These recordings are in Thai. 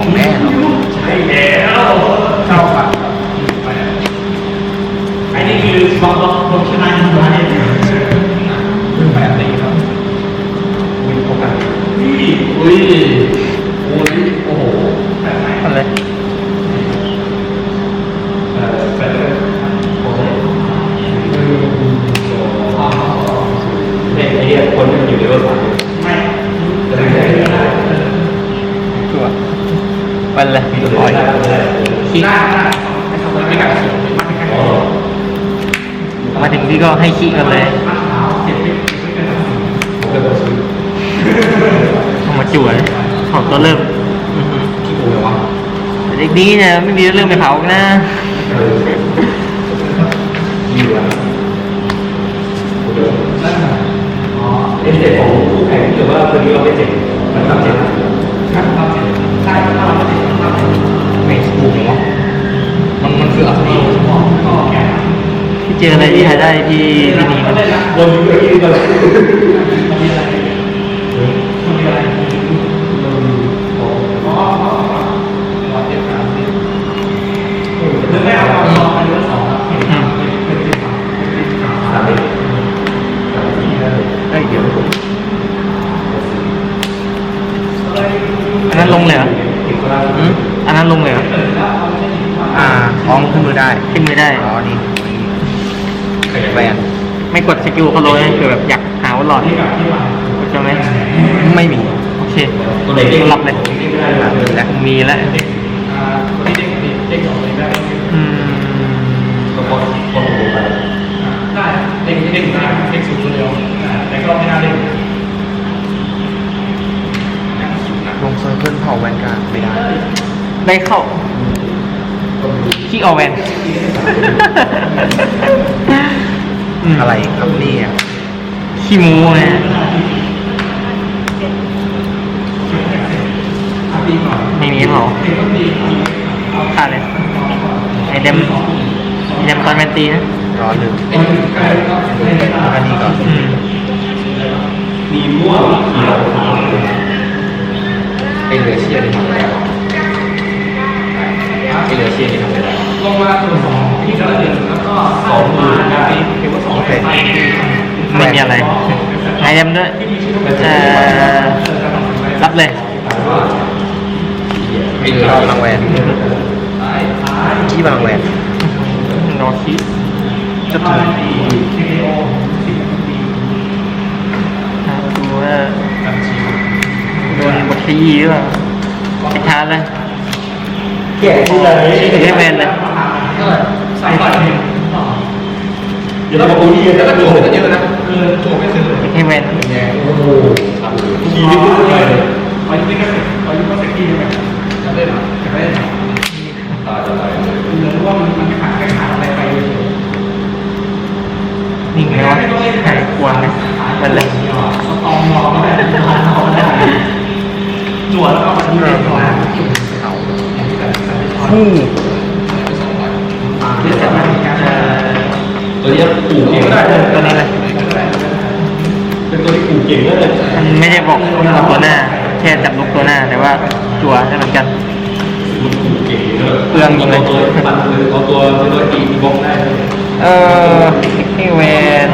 คุณมันซ้ำกองแน่เนอะ ใช่แล้วเจ้าค่ะไอ้นี่คือบล็อกบล็อกบล็อกชนะยิงมาเนี่ยคือแปดตีครับมีโอกาสนี่ อุ้ยโอ้ยโอ้โห แปดไหน เอะไร เออแปดเลย โอ้โห เด็กไอ้เหี้ยคนที่มันอยู่ในรถสามไม่จะได้ไม่ได้ ชัวร์ ไปเลยมีถอยขี้หน้าหน้าไม่ทำอะไรไม่กัดขี้ไม่กัดขี้มาถึงพี่ก็ให้ขี้กันเลยมาเท้าเจ็บไม่ไม่เป็นไรเริ่มซื้อเอามาจั่วเลยถอดตัวเริ่มอื้อหือขี้โกงเลยวะเด็กนี้เนี่ยไม่มีเรื่องไปเผานะเออยี่วะเดิมนั่นน่ะอ๋อเอฟเฟกต์ของคู่แข่งหรือว่าคนนี้เราไม่เจ๋งมันทำเจ๋ง คืออะไรที่เจออะไรที่หาได้ที่ที่นี่ก็ได้ละบนเมื่อกี้ก็เลยมันมีอะไรมันมีอะไรอ๋ออ๋ออ๋อเจ็บขาเจ็บหรือไม่เอาเราลองไปเรื่องสองครับเห็นไหมเป็นเป็นสามเป็นสามสามสิบสามสี่ได้ได้เดี๋ยวอันนั้นลงเลยเหรออันนั้นลงเลยเหร ออ่าท้องขึ้นมือได้ ขึ้นไม่ได้ อ๋อ นี่แวนไม่กดสกิลเขาเลยคือแบบอยากหาว่าหลอดที่กับที่หลังใช่ไหมไม่มี โอเคตัวไหนเด้งรับเลย แล้วมีแล้วอ่าคนที่เด็กเด็กสองเลยได้อืมก็กดกดลงไปได้เด็กเด็กได้เด็กสูงคนเดียวแต่ก็ไม่น่าเด็กลงเซอร์เคิลเผาแวนการ์ดไม่ได้ ได้เข้าขี้ ออกแวนมอะไรครับเนี่ยขี้หมูไงอาตีก่อนไม่มีเขาเด็กก็ตีขาดเลยไอเดมไอเดมตอนแมนตีนะรอหนึ่งเอ็นกายก็เล่นไปแล้วก็นี่ก่อนอืมมีม่วงเขียวขาวไอเหลือเชียร์นี่ทำอะไร วะไอเหลือเชียร์นี่ทำอะไรวะลงมาตัวสองที่ก็เดือดแล้วก็สองมาได้ถือว่าสองเป็นไปไม่มีอะไรไอเดมด้วยเอ่อรับเลยไอเหลือพลังแวนขี้พลังแวนรอคิดจะถึงดูว่าโดนบทขยี้หรือเปล่าปิดท้ายเลย แก่ที่เลยถึงให้แมนเลยสามบาทเองเดี๋ยวเราบอกกูนี่แล้วก็ตัวเหลือเยอะนะเออตัวไม่ซื้อถึงให้แมนแย่โอ้โหขี่นิดนึงเลยขอยุติก็เสร็จขอยุติก็เสร็จที่ไหมจะได้หรอจะได้หรอตายจะตายเหมือนว่ามันมันขาดแค่ขาดอะไรไปเฉยนิ่งไหมวะหายกวนไหมมันเลยสตอมรอก็ได้ผ่านรอก็ได้จั่วแล้วก็มาที่เด็กก่อนเขา คู่เรื่องจากนั้นการเอ่อตัวนี้ปู่เก่งก็ได้ตัวนี้เลยเป็นตัวที่ปู่เก่งก็เลยมันไม่ได้บอกเอาตัวหน้า แค่จับลูกตัวหน้า แต่ว่าจั่วได้เหมือนกันมันปู่เก่งเยอะเปลืองยิงเลยเอาตัวปั่นเลยเอาตัวตัวตีบล็อกได้ เออให้แวน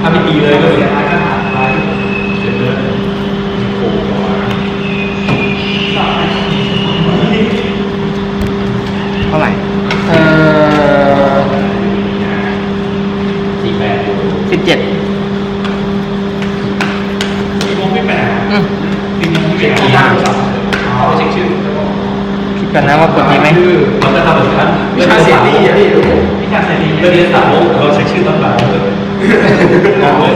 ถ้าไม่ตีเลยก็เสีเสี ย ย รายก็หาไป เสียเลยโอ้โห เท่าไหร่ เออ สี่แปด สิบเจ็ด มีวงไม่แปลก อืม มีวงไม่แปลกเขาเช็คชื่อ คิด กันนะว่ากดดีไหมคือมันจะทำแบบนั้นไม่ใช่เสียดีอะพี่พี่ชาเสรีเรื่องนี้สามโมงเราเช็คชื่อตั้งหลายเลยงงเลย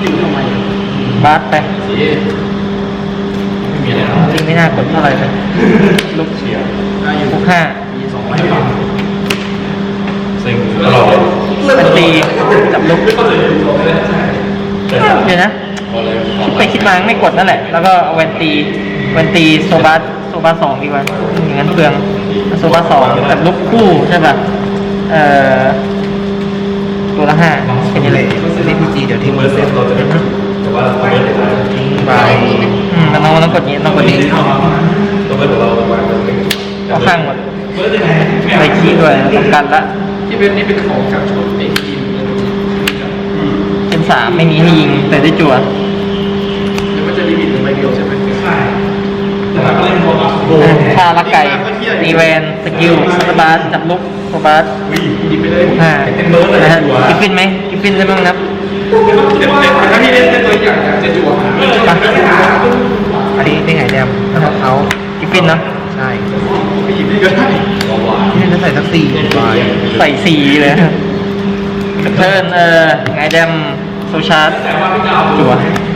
อยู่ทำไมบาสไปสีไม่มีอะไรหรอกจริงไม่น่ากดเท่าไหร่เลยลูกเชียร์หกห้ามีสองไม่ฟังซึ่งตลอดเลยมันตีจับลูกไม่เข้าใจถูกตรงเลยใช่แต่เดี๋ยวนะพอเลยคิดไปคิดมาไม่กดนั่นแหละ แล้วก็เอาแวนตีแวนตีโซบาสโซบาสสองดีกว่าอย่างนั้นเปลืองโซบาสสองแบบลูกคู่ใช่ป่ะเอ่อตัวละห้าแค่นี้เลยนี่พีจีเดี๋ยวที่มือเสร็จเราจะได้ว่าตัวเบิร์ดของเราไปอืมมันต้องมันต้องกดนี้ต้องกดนี้ตัวเบิร์ดของเราประมาณตัวเล็กเอาข้างหมดเบิร์ดยังไงไปขี้ด้วยต้องกันละที่เป็นนี่เป็นของจากชุดไอ้ทีมเจนสามไม่มีให้ยิงแต่ได้จั่วหรือว่าจะลิมิตหรือใบเดียวใช่ไหมใช่แต่ถ้าเขาเล่น บอลอัพโชาลักไก่ตีแวนสกิลสบาสจับลุกโซบาสดีไปเลยห้าเป็นเบิร์ดเลยนะฮะตัวกิฟฟินไหมกิฟฟินได้บ้างนับเด็ดเด็ดถ้าพี่เล่นเป็นตัวอย่างจะจั่วหาอันนี้ได้ไงแดมแล้วก็เขากิฟฟินเนาะใช่ไปหยิบนี่ก็ได้ที่จะใส่สักสี่ใบใส่สีเลยเทิร์นเอ่อไงแดมโซชาร์ดแต่ว่าพี่จะเอาจั่ว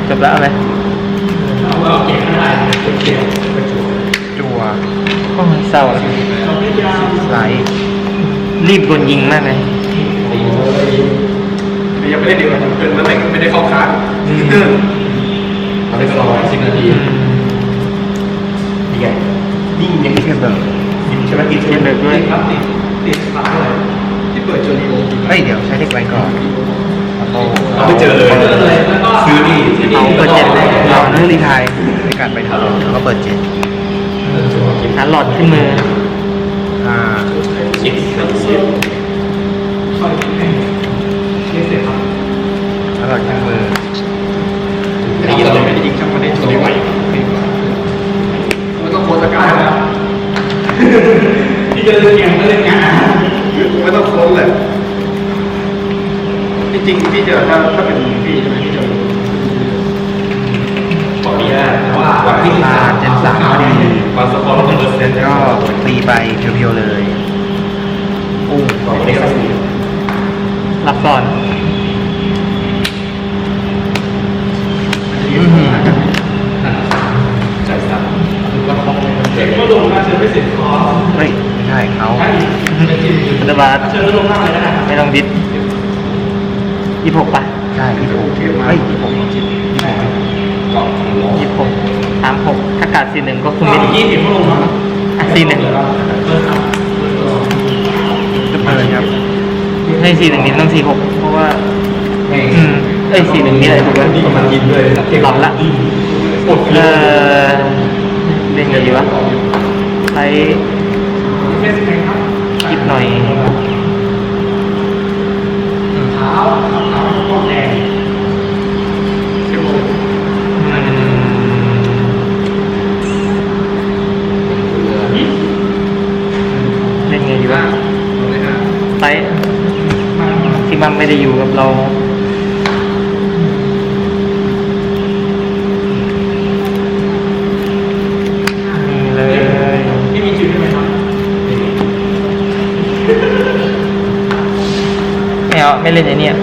จบแล้วเอาเล เศร้าเลยไลท์รีบกดยิงมากเลยยังไม่ได้เดี๋ยวเกินเมื่อไหร่ไม่ได้เข้าค้าทำได้ก็รอสิบนาทีนี่ไงยิ่งยังไม่เทียบเดิมใช่ไหมกินเทียนเบิกด้วยติดครับติดติดครับเลยที่เปิดโจดีโอเฮ้ยเดี๋ยวใช้เด็กไว้ก่อนโอ้เราไม่เจอเลยแล้วก็ซื้อนี่เอาเปิดเจ็ดเลยเราเนื้อรีไทายในการไปทำแล้วก็เปิดเจ็ด หาหลอดขึ้นมืออ่าสิบสิบค่อยให้เช็คเสร็จครับแล้วก็ใช้มืออันนี้เราไม่ได้ยิงช่างมันได้โจดีไว้ไม่ต้องโคตรกายแล้วที่จะเล่นเกมก็เล่นงานไม่ต้องโค้ดเลยจริงๆพี่จะถ้าถ้าเป็นพี่ใช่ไหมพี่ จะขออนุญาตว่าวันที่ลาเจนสามพอดีวันสปอร์ตต้องเปอร์เซ็นต์ก็ตีไปเพียวๆเลยอู้ต่อไปสักสี่รับก่อนอื้อหือจ่ายสามคือว่าเขาไม่เสร็จก็ลงมาเชิญไปเสร็จคอร์สเฮ้ยไม่ใช่เขาใช่เป็นทีมอันดาบาสเชิญลงหน้าเลยนะครับไม่ต้องดิสยี่หกปะใช่ยี่หกเฮ้ยยี่หก ยี่หกเกาะของล้อยี่หกสามหกถ้ากาดสี่หนึ่งก็คือเมื่ไม่อดีกี้เห็นเขาลงมาอะสี่หนึ่งจะเปิดครับให้สี่หนึ่งนี้ต้องสี่หกเพราะว่าอืมเอ้ยสี่หนึ่งนี่แหละถูกไหมนี่มันกินด้วยหลับละปวดเออเล่นไงดีวะใช้เฟสเพลงครับคิดหน่อย เท้าเท้าก้อนแดงเชื่อม อืมเล่นไงดีวะ เลย นะไซส์ที่มันไม่ได้อยู่กับเรานี่เลยที่มีจุดใช่ไหมครับไม่เอาไม่เล่นไอ้เนี่ย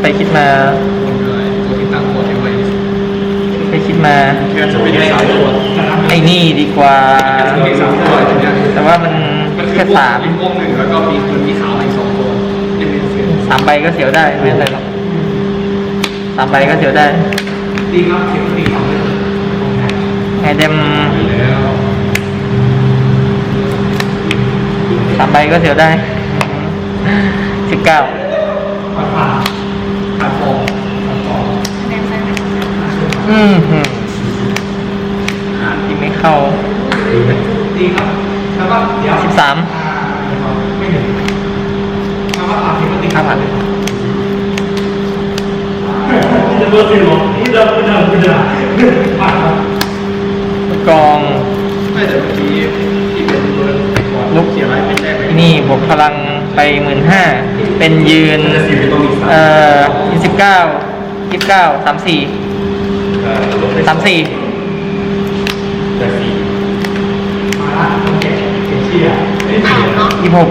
ไปคิดมาตัวที่ตั้งตัวที่ไว้ไปคิดมาแค่จะไม่ได้สามตัวไอ้นี่ดีกว่ามีสามตัวอย่างเงี้ยแต่ว่ามันมันคือแค่สามมีม่วงหนึ่งแล้วก็มีคนที่ขาว สียงสามใบก็เสียวได้ไม่เป็นไรหรอกสามใบก็เสียวได้ดีครับเสียงดีของเลยไอเดมแล้วสามใบก็เสียวได้สิบเก้าผ่านผ่านผ่านฟองผ่านฟองอืมหืมที่ไม่เข้าดีครับแล้วก็เดี๋ยวสิบสามไม่หนึ่งแล้วก็ผ่านที่มันติด ห้าพันที่จะเบอร์สี่หรอที่จะเป็นอะไรเป็นอะไรผ่านครับกองไม่แต่เมื่อกี้ที่เป็นเบอร์ลุกเสียอะไรไม่แจ้งที่นี่บวกพลังไปหมื่นห้าเป็นยืนเอ่อสิบเก้ายี่สิบเก้าสามสี่สามสี่แต่สี่ ยี่หก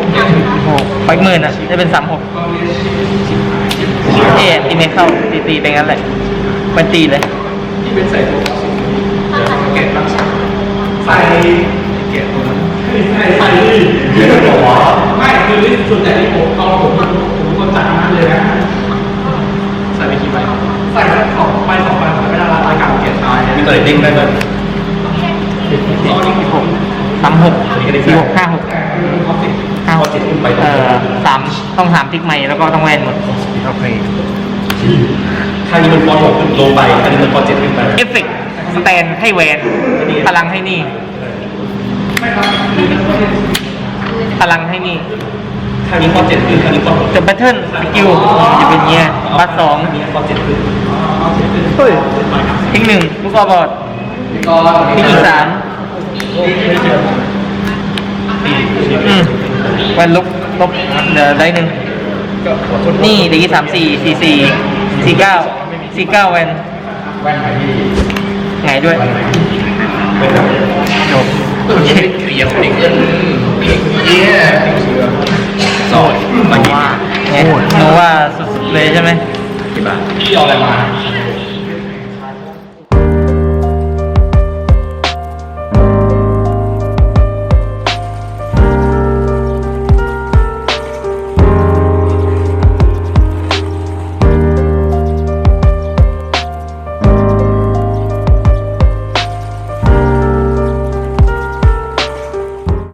หกไปหมื่นอะได้เป็นสามหกก็เรียนชิบเอ๊ะตีไม่เข้าตีตีไปงั้นแหละเป็นตีเลยที่เป็นใส่ตัวสิเดี๋ยวเก็บรักษาใส่เก็บตัวนั้นใส่ใส่เยอะกว่าไม่คือส่วนใหญ่ที่ผมตอนผมมันผมคนจัดนั้นเลยนะใส่ไปกี่ใบใส่แค่สองใบสองใบไม่ได้ละรายการเกียรติตายมีตัวไหนเด้งได้ไหมตอนนี้กี่ผมสามหกสี่หกห้าหก ห้าหกเอ่อสามต้องสามติ๊กใหม่แล้วก็ต้องแวนหมดโอเคสข้างนี้มันฟอนหกขึ้นลงไปข้างนี้มันฟอนเจ็ดขึ้นไปเอฟเฟกต์สแตนให้แวนพลังให้นี่พลังให้นี่ข้างนี้ฟอเจ็ดขึ้นข้างนี้ฟอนต์หกแต่แพทเทิร์นสกิลจะเป็นเงี้ยบัตสองข้อเจ็ดขึ้นเฮ้ยทิ้งหนึ่งลูกบอลอีกสามอืม แวนลบลบเหลือได้หนึ่งนี่ดีสามสี่สี่สี่สี่เก้าสี่เก้าแวนแว่นไหนที่ไงด้วยไม่ทจบำเรียบเด็กเอิ้นเนี่ยสอนมาว่าไงโนว่าสุดๆเลยใช่ไหมกี่บาทพี่เอาอะไรมาโ